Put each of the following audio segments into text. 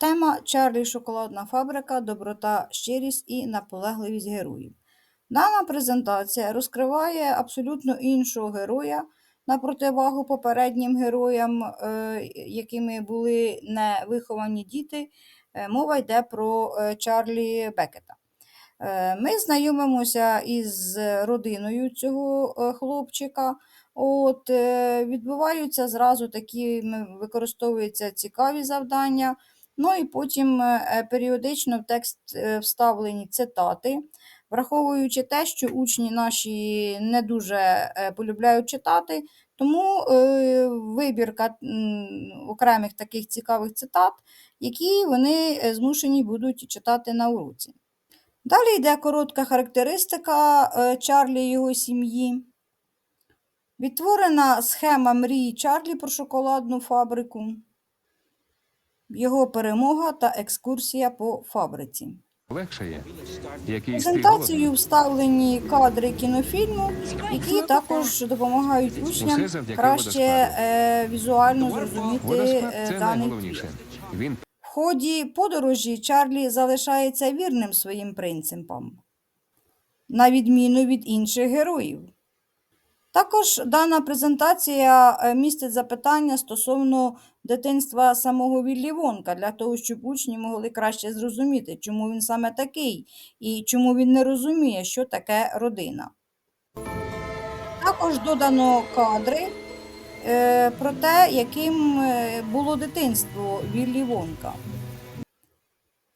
Тема Чарлі Шоколадна фабрика, доброта, щирість і наполегливість героїв. Дана презентація розкриває абсолютно іншого героя на противагу попереднім героям, е, якими були невиховані діти. Е, Мова йде про е, Чарлі Бекета. Ми знайомимося із родиною цього хлопчика. От, відбуваються зразу такі, використовуються цікаві завдання. Ну і потім е, періодично в текст е, вставлені цитати, враховуючи те, що учні наші не дуже е, полюбляють читати, тому е, вибірка окремих таких цікавих цитат, які вони е, змушені будуть читати на уроці. Далі йде коротка характеристика е, Чарлі і його сім'ї. Відтворена схема мрії Чарлі про шоколадну фабрику, його перемога та екскурсія по фабриці. Який Презентацію вставлені кадри кінофільму, які також допомагають учням краще е, візуально зрозуміти е, даний фільм. Він В ході подорожі Чарлі залишається вірним своїм принципам, на відміну від інших героїв. Також дана презентація е, містить запитання стосовно дитинства самого Віллі Вонка, для того, щоб учні могли краще зрозуміти, чому він саме такий і чому він не розуміє, що таке родина. Також додано кадри е, про те, яким е, було дитинство Віллі Вонка.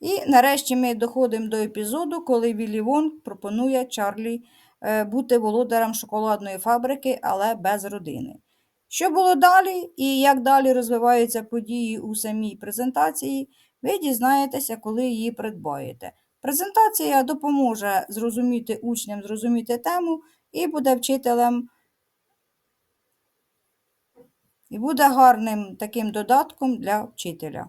І нарешті ми доходимо до епізоду, коли Віллі Вонк пропонує Чарлі е, бути володарем шоколадної фабрики, але без родини. Що було далі і як далі розвиваються події у самій презентації, ви дізнаєтеся, коли її придбаєте. Презентація допоможе зрозуміти учням зрозуміти тему і буде вчителем, і буде гарним таким додатком для вчителя.